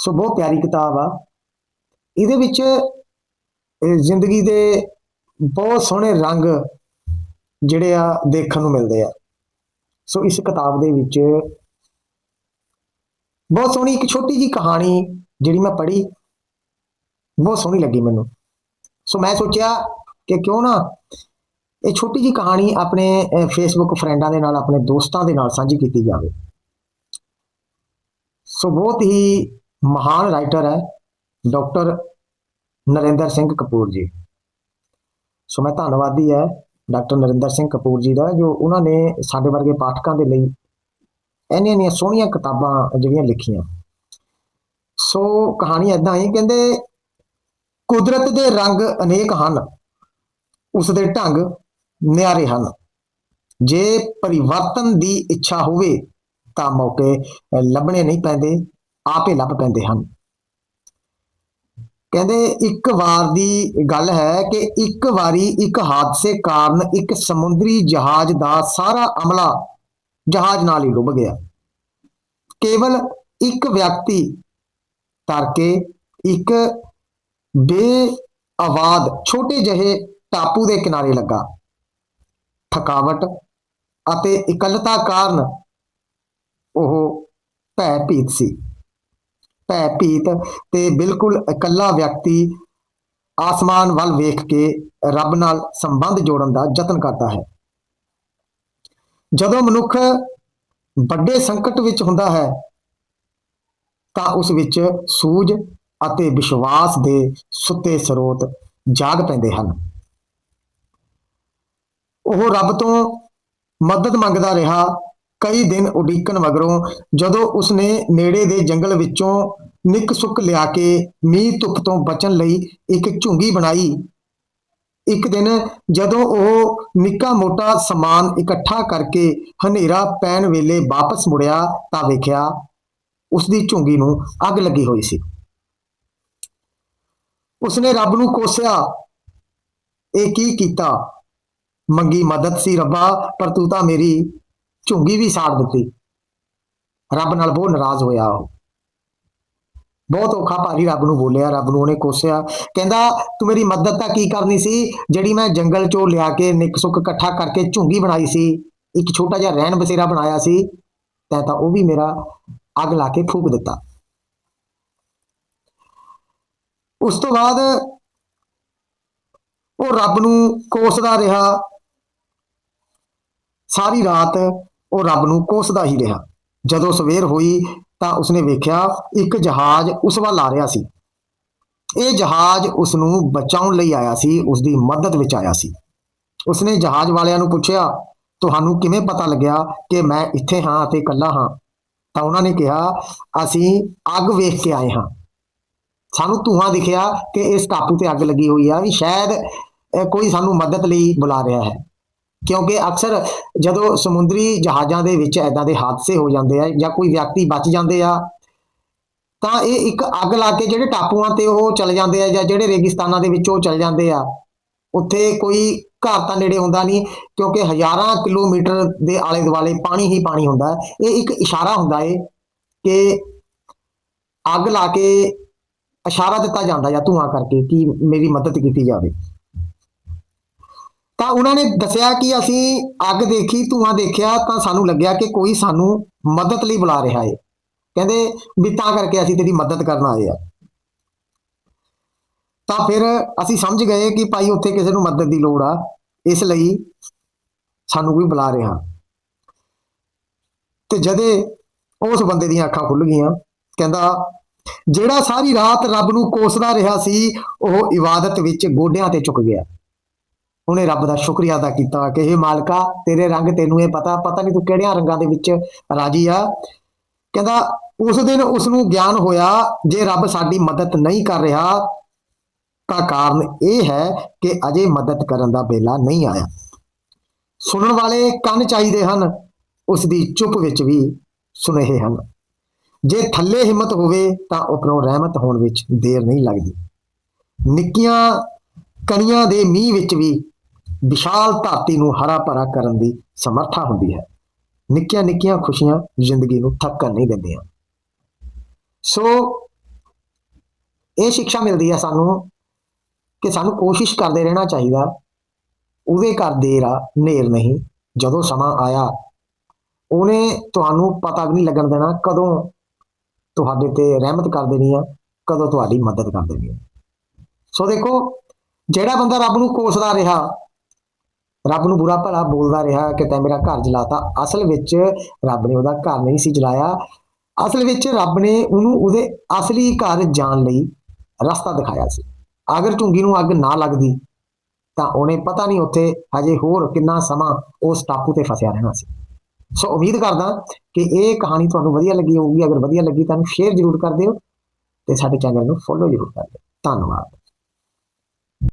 ਸੋ ਬਹੁਤ ਪਿਆਰੀ ਕਿਤਾਬ ਆ। ਇਹਦੇ ਵਿੱਚ ਜ਼ਿੰਦਗੀ ਦੇ ਬਹੁਤ ਸੋਹਣੇ ਰੰਗ ਜਿਹੜੇ ਆ ਦੇਖਣ ਨੂੰ ਮਿਲਦੇ ਆ। ਸੋ ਇਸ ਕਿਤਾਬ ਦੇ ਵਿੱਚ ਬਹੁਤ ਸੋਹਣੀ ਇੱਕ ਛੋਟੀ ਜੀ ਕਹਾਣੀ ਜਿਹੜੀ ਮੈਂ ਪੜ੍ਹੀ, ਬਹੁਤ ਸੋਹਣੀ ਲੱਗੀ ਮੈਨੂੰ। ਸੋ ਮੈਂ ਸੋਚਿਆ ਕਿ ਕਿਉਂ ਨਾ ਇਹ ਛੋਟੀ ਜੀ ਕਹਾਣੀ ਆਪਣੇ ਫੇਸਬੁੱਕ ਫਰੈਂਡਾਂ ਦੇ ਨਾਲ, ਆਪਣੇ ਦੋਸਤਾਂ ਦੇ ਨਾਲ ਸਾਂਝੀ ਕੀਤੀ ਜਾਵੇ। ਸੋ ਬਹੁਤ ਹੀ ਮਹਾਨ ਰਾਈਟਰ ਹੈ ਡਾਕਟਰ ਨਰਿੰਦਰ ਸਿੰਘ ਕਪੂਰ ਜੀ। ਸੋ ਮੈਂ ਧੰਨਵਾਦੀ ਹੈ ਡਾਕਟਰ ਨਰਿੰਦਰ ਸਿੰਘ ਕਪੂਰ ਜੀ ਦਾ, ਜੋ ਉਹਨਾਂ ਨੇ ਸਾਡੇ ਵਰਗੇ ਪਾਠਕਾਂ ਦੇ ਲਈ ਇੰਨੀਆਂ ਇੰਨੀਆਂ ਸੋਹਣੀਆਂ ਕਿਤਾਬਾਂ ਜਿਹੜੀਆਂ ਲਿਖੀਆਂ। ਸੋ ਕਹਾਣੀ ਐਦਾਂ ਹੈ ਕਹਿੰਦੇ, ਕੁਦਰਤ ਦੇ ਰੰਗ ਅਨੇਕ ਹਨ, ਉਸ ਦੇ ਢੰਗ ਨਿਆਰੇ ਹਨ। ਜੇ ਪਰਿਵਰਤਨ ਦੀ ਇੱਛਾ ਹੋਵੇ ਤਾਂ ਮੌਕੇ ਲੱਭਣੇ ਨਹੀਂ ਪੈਂਦੇ। ਆਪੇ ਲੱਭ ਪੈਂਦੇ ਹਨ। ਕਹਿੰਦੇ ਇੱਕ ਵਾਰ ਦੀ ਗੱਲ ਹੈ ਕਿ ਇੱਕ ਵਾਰੀ ਇੱਕ ਹਾਦਸੇ ਕਾਰਨ ਇੱਕ ਸਮੁੰਦਰੀ ਜਹਾਜ਼ ਦਾ ਸਾਰਾ ਅਮਲਾ ਜਹਾਜ਼ ਨਾਲ ਹੀ ਡੁੱਬ ਗਿਆ। ਕੇਵਲ ਇੱਕ ਵਿਅਕਤੀ ਤਰ ਕੇ ਇੱਕ ਬੇਆਵਾਜ਼ ਛੋਟੇ ਜਿਹੇ ਟਾਪੂ ਦੇ ਕਿਨਾਰੇ ਲੱਗਾ। ਥਕਾਵਟ ਅਤੇ ਇਕੱਲਤਾ ਕਾਰਨ ਉਹ ਭੈ ਭੀਤ ਸੀ। ਭੈ ਭੀਤ ਤੇ ਬਿਲਕੁਲ ਇਕੱਲਾ ਵਿਅਕਤੀ ਆਸਮਾਨ ਵੱਲ ਵੇਖ ਕੇ ਰੱਬ ਨਾਲ ਸੰਬੰਧ ਜੋੜਨ ਦਾ ਯਤਨ ਕਰਦਾ ਹੈ। ਜਦੋਂ ਮਨੁੱਖ ਵੱਡੇ ਸੰਕਟ ਵਿੱਚ ਹੁੰਦਾ ਹੈ, ਤਾਂ ਉਸ ਵਿੱਚ ਸੂਝ ਅਤੇ ਵਿਸ਼ਵਾਸ ਦੇ ਸੁੱਤੇ ਸਰੋਤ ਜਾਗ ਪੈਂਦੇ ਹਨ। ਉਹ ਰੱਬ ਤੋਂ ਮਦਦ ਮੰਗਦਾ ਰਿਹਾ ਕਈ ਦਿਨ ਉਡੀਕਣ ਮਗਰੋਂ ਜਦੋਂ ਉਸਨੇ ਨੇੜੇ ਦੇ ਜੰਗਲ ਵਿੱਚੋਂ ਨਿੱਕ ਸੁੱਕ ਲਿਆ ਕੇ ਮੀਂਹ ਧੁੱਪ ਤੋਂ ਬਚਣ ਲਈ ਇੱਕ ਝੁੰਗੀ ਬਣਾਈ। ਇੱਕ ਦਿਨ ਜਦੋਂ ਉਹ ਨਿੱਕਾ ਮੋਟਾ ਸਮਾਨ ਇਕੱਠਾ ਕਰਕੇ ਹਨੇਰਾ ਪੈਣ ਵੇਲੇ ਵਾਪਸ ਮੁੜਿਆ ਤਾਂ ਵੇਖਿਆ ਉਸ ਦੀ ਝੁੰਗੀ ਨੂੰ ਅੱਗ ਲੱਗੀ ਹੋਈ ਸੀ। ਉਸਨੇ ਰੱਬ ਨੂੰ ਕੋਸਿਆ, ਇਹ ਕੀ ਕੀਤਾ? ਮੰਗੀ ਮਦਦ ਸੀ ਰੱਬਾ, ਪਰ ਤੂੰ ਤਾਂ ਮੇਰੀ ਝੁੰਗੀ ਵੀ ਸਾੜ ਦਿੱਤੀ। ਰੱਬ ਨਾਲ ਬਹੁਤ ਨਾਰਾਜ਼ ਹੋਇਆ ਉਹ। ਬਹੁਤ ਔਖਾ ਭਾਰੀ ਰੱਬ ਨੂੰ ਬੋਲਿਆ, ਰੱਬ ਨੂੰ ਉਹਨੇ ਕੋਸਿਆ। ਕਹਿੰਦਾ, ਤੂੰ ਮੇਰੀ ਮਦਦ ਤਾਂ ਕੀ ਕਰਨੀ ਸੀ? ਜਿਹੜੀ ਮੈਂ ਜੰਗਲ ਚੋਂ ਲਿਆ ਕੇ ਨਿੱਕ ਸੁੱਕ ਇਕੱਠਾ ਕਰਕੇ ਝੁੰਗੀ ਬਣਾਈ ਸੀ, ਇੱਕ ਛੋਟਾ ਜਿਹਾ ਰਹਿਣ ਬਸੇਰਾ ਬਣਾਇਆ ਸੀ, ਤੈਂ ਤਾਂ ਉਹ ਵੀ ਮੇਰਾ ਅੱਗ ਲਾ ਕੇ ਫੂਕ ਦਿੱਤਾ। ਉਸ ਤੋਂ ਬਾਅਦ ਉਹ ਰੱਬ ਨੂੰ ਕੋਸਦਾ ਰਿਹਾ। ਸਾਰੀ ਰਾਤ ਉਹ ਰੱਬ ਨੂੰ ਕੋਸਦਾ ਹੀ ਰਿਹਾ। ਜਦੋਂ ਸਵੇਰ ਹੋਈ ਤਾਂ ਉਸਨੇ ਵੇਖਿਆ ਇੱਕ ਜਹਾਜ਼ ਉਸ ਵੱਲ ਆ ਰਿਹਾ ਸੀ। ਇਹ ਜਹਾਜ਼ ਉਸ ਨੂੰ ਬਚਾਉਣ ਲਈ ਆਇਆ ਸੀ ਉਸ ਦੀ ਮਦਦ ਵਿੱਚ ਆਇਆ ਸੀ। ਉਸਨੇ ਜਹਾਜ਼ ਵਾਲਿਆਂ ਨੂੰ ਪੁੱਛਿਆ, ਤੁਹਾਨੂੰ ਕਿਵੇਂ ਪਤਾ ਲੱਗਿਆ ਕਿ ਮੈਂ ਇੱਥੇ ਹਾਂ ਅਤੇ ਇਕੱਲਾ ਹਾਂ? ਤਾਂ ਉਹਨਾਂ ਨੇ ਕਿਹਾ, ਅਸੀਂ ਅੱਗ ਵੇਖ ਕੇ ਆਏ ਹਾਂ। ਸਾਨੂੰ ਧੂਆਂ ਦਿਖਿਆ ਕਿ ਇਸ ਟਾਪੂ ਤੇ ਅੱਗ ਲੱਗੀ ਹੋਈ ਆ ਵੀ ਸ਼ਾਇਦ ਕੋਈ ਸਾਨੂੰ ਮਦਦ ਲਈ ਬੁਲਾ ਰਿਹਾ ਹੈ। ਕਿਉਂਕਿ ਅਕਸਰ ਜਦੋਂ ਸਮੁੰਦਰੀ ਜਹਾਜ਼ਾਂ ਦੇ ਵਿੱਚ ਐਦਾਂ ਦੇ ਹਾਦਸੇ ਹੋ ਜਾਂਦੇ ਆ ਜਾਂ ਕੋਈ ਵਿਅਕਤੀ ਬਚ ਜਾਂਦੇ ਆ, ਤਾਂ ਇਹ ਇੱਕ ਅੱਗ ਲਾ ਕੇ ਜਿਹੜੇ ਟਾਪੂਆਂ ਤੇ ਉਹ ਚਲੇ ਜਾਂਦੇ ਆ ਜਾਂ ਜਿਹੜੇ ਰੇਗਿਸਤਾਨਾਂ ਦੇ ਵਿੱਚ ਉਹ ਚਲੇ ਜਾਂਦੇ ਆ, ਉੱਥੇ ਕੋਈ ਘਰ ਤਾਂ ਨੇੜੇ ਹੁੰਦਾ ਨਹੀਂ ਕਿਉਂਕਿ ਹਜ਼ਾਰਾਂ ਕਿਲੋਮੀਟਰ ਦੇ ਆਲੇ ਦੁਆਲੇ ਪਾਣੀ ਹੀ ਪਾਣੀ ਹੁੰਦਾ ਹੈ। ਇਹ ਇੱਕ ਇਸ਼ਾਰਾ ਹੁੰਦਾ ਏ ਕਿ ਅੱਗ ਲਾ ਕੇ ਇਸ਼ਾਰਾ ਦਿੱਤਾ ਜਾਂਦਾ ਜਾਂ ਧੂਆਂ ਕਰਕੇ ਕਿ ਮੇਰੀ ਮਦਦ ਕੀਤੀ ਜਾਵੇ ਤਾਂ ਉਹਨਾਂ ਨੇ ਦੱਸਿਆ ਕਿ ਅਸੀਂ ਅੱਗ ਦੇਖੀ, ਧੂਆਂ ਦੇਖਿਆ, ਤਾਂ ਸਾਨੂੰ ਲੱਗਿਆ ਕਿ ਕੋਈ ਸਾਨੂੰ ਮਦਦ ਲਈ ਬੁਲਾ ਰਿਹਾ ਹੈ ਕਹਿੰਦੇ ਵੀ ਤਾਂ ਕਰਕੇ ਅਸੀਂ ਤੇਰੀ ਮਦਦ ਕਰਨ ਆਏ ਆ। ਤਾਂ ਫਿਰ ਅਸੀਂ ਸਮਝ ਗਏ ਕਿ ਭਾਈ ਉੱਥੇ ਕਿਸੇ ਨੂੰ ਮਦਦ ਦੀ ਲੋੜ ਆ, ਇਸ ਲਈ ਸਾਨੂੰ ਕੋਈ ਬੁਲਾ ਰਿਹਾ। ਤੇ ਜਦੇ ਉਸ ਬੰਦੇ ਦੀਆਂ ਅੱਖਾਂ ਖੁੱਲ ਗਈਆਂ, ਕਹਿੰਦਾ, ਜਿਹੜਾ ਸਾਰੀ ਰਾਤ ਰੱਬ ਨੂੰ ਕੋਸਦਾ ਰਿਹਾ ਸੀ, ਉਹ ਇਬਾਦਤ ਵਿੱਚ ਗੋਡਿਆਂ ਤੇ ਝੁਕ ਗਿਆ। ਉਹਨੇ ਰੱਬ ਦਾ ਸ਼ੁਕਰੀਆ ਅਦਾ ਕੀਤਾ ਕਿ ਇਹ ਮਾਲਕਾ, ਤੇਰੇ ਰੰਗ ਤੈਨੂੰ ਇਹ ਪਤਾ ਪਤਾ ਨਹੀਂ ਤੂੰ ਕਿਹੜਿਆਂ ਰੰਗਾਂ ਦੇ ਵਿੱਚ ਰਾਜੀ ਆ। ਕਹਿੰਦਾ, ਉਸ ਦਿਨ ਉਸ ਨੂੰ ਗਿਆਨ ਹੋਇਆ, ਜੇ ਰੱਬ ਸਾਡੀ ਮਦਦ ਨਹੀਂ ਕਰ ਰਿਹਾ, ਤਾਂ ਕਾਰਨ ਇਹ ਹੈ ਕਿ ਅਜੇ ਮਦਦ ਕਰਨ ਦਾ ਵੇਲਾ ਨਹੀਂ ਆਇਆ। ਸੁਣਨ ਵਾਲੇ ਕੰਨ ਚਾਹੀਦੇ ਹਨ ਉਸ ਦੀ ਚੁੱਪ ਵਿੱਚ ਵੀ ਸੁਨੇਹੇ ਹਨ। ਜੇ ਥੱਲੇ ਹਿੰਮਤ ਹੋਵੇ, ਤਾਂ ਉਪਰੋਂ ਰਹਿਮਤ ਹੋਣ ਵਿੱਚ ਦੇਰ ਨਹੀਂ ਲੱਗਦੀ। ਨਿੱਕੀਆਂ ਕਣੀਆਂ ਦੇ ਮੀਂਹ ਵਿੱਚ ਵੀ ਵਿਸ਼ਾਲ ਧਰਤੀ ਨੂੰ ਹਰਾ ਭਰਾ ਕਰਨ ਦੀ ਸਮਰੱਥਾ ਹੁੰਦੀ ਹੈ। ਨਿੱਕੀਆਂ ਨਿੱਕੀਆਂ ਖੁਸ਼ੀਆਂ ਜ਼ਿੰਦਗੀ ਨੂੰ ਥੱਕਣ ਨਹੀਂ ਦਿੰਦੀਆਂ। ਸੋ ਇਹ ਸਿੱਖਿਆ ਮਿਲਦੀ ਹੈ ਸਾਨੂੰ ਕਿ ਸਾਨੂੰ ਕੋਸ਼ਿਸ਼ ਕਰਦੇ ਰਹਿਣਾ ਚਾਹੀਦਾ। ਉਹਦੇ ਘਰ ਦੇਰ ਆ ਨੇਰ ਨਹੀਂ, ਜਦੋਂ ਸਮਾਂ ਆਇਆ, ਉਹਨੇ ਤੁਹਾਨੂੰ ਪਤਾ ਵੀ ਨਹੀਂ ਲੱਗਣ ਦੇਣਾ ਕਦੋਂ ਤੁਹਾਡੇ ਤੇ ਰਹਿਮਤ ਕਰ ਦੇਣੀ ਆ, ਕਦੋਂ ਤੁਹਾਡੀ ਮਦਦ ਕਰ ਦੇਣੀ ਆ। ਸੋ ਦੇਖੋ, ਜਿਹੜਾ ਬੰਦਾ ਰੱਬ ਨੂੰ ਕੋਸਦਾ ਰਿਹਾ ਰੱਬ ਨੂੰ ਬੁਰਾ ਭਲਾ ਬੋਲਦਾ ਰਿਹਾ ਕਿ ਤੈਂ ਮੇਰਾ ਘਰ ਜਲਾਤਾ। ਅਸਲ ਵਿੱਚ ਰੱਬ ਨੇ ਉਹਦਾ ਘਰ ਨਹੀਂ ਸੀ ਜਲਾਇਆ। ਅਸਲ ਵਿੱਚ ਰੱਬ ਨੇ ਉਹਨੂੰ ਉਹਦੇ ਅਸਲੀ ਘਰ ਜਾਣ ਲਈ ਰਸਤਾ ਦਿਖਾਇਆ ਸੀ। ਅਗਰ ਝੁੰਗੀ ਨੂੰ ਅੱਗ ਨਾ ਲੱਗਦੀ, ਤਾਂ ਉਹਨੇ ਪਤਾ ਨਹੀਂ ਉੱਥੇ ਹਜੇ ਹੋਰ ਕਿੰਨਾ ਸਮਾਂ ਉਸ ਟਾਪੂ ਤੇ ਫਸਿਆ ਰਹਿਣਾ ਸੀ। ਸੋ ਉਮੀਦ ਕਰਦਾ ਕਿ ਇਹ ਕਹਾਣੀ ਤੁਹਾਨੂੰ ਵਧੀਆ ਲੱਗੀ ਹੋਊਗੀ। ਅਗਰ ਵਧੀਆ ਲੱਗੀ ਤਾਂ ਸ਼ੇਅਰ ਜ਼ਰੂਰ ਕਰ ਦਿਓ ਤੇ ਸਾਡੇ ਚੈਨਲ ਨੂੰ ਫੋਲੋ ਜ਼ਰੂਰ ਕਰ ਦਿਓ। ਧੰਨਵਾਦ।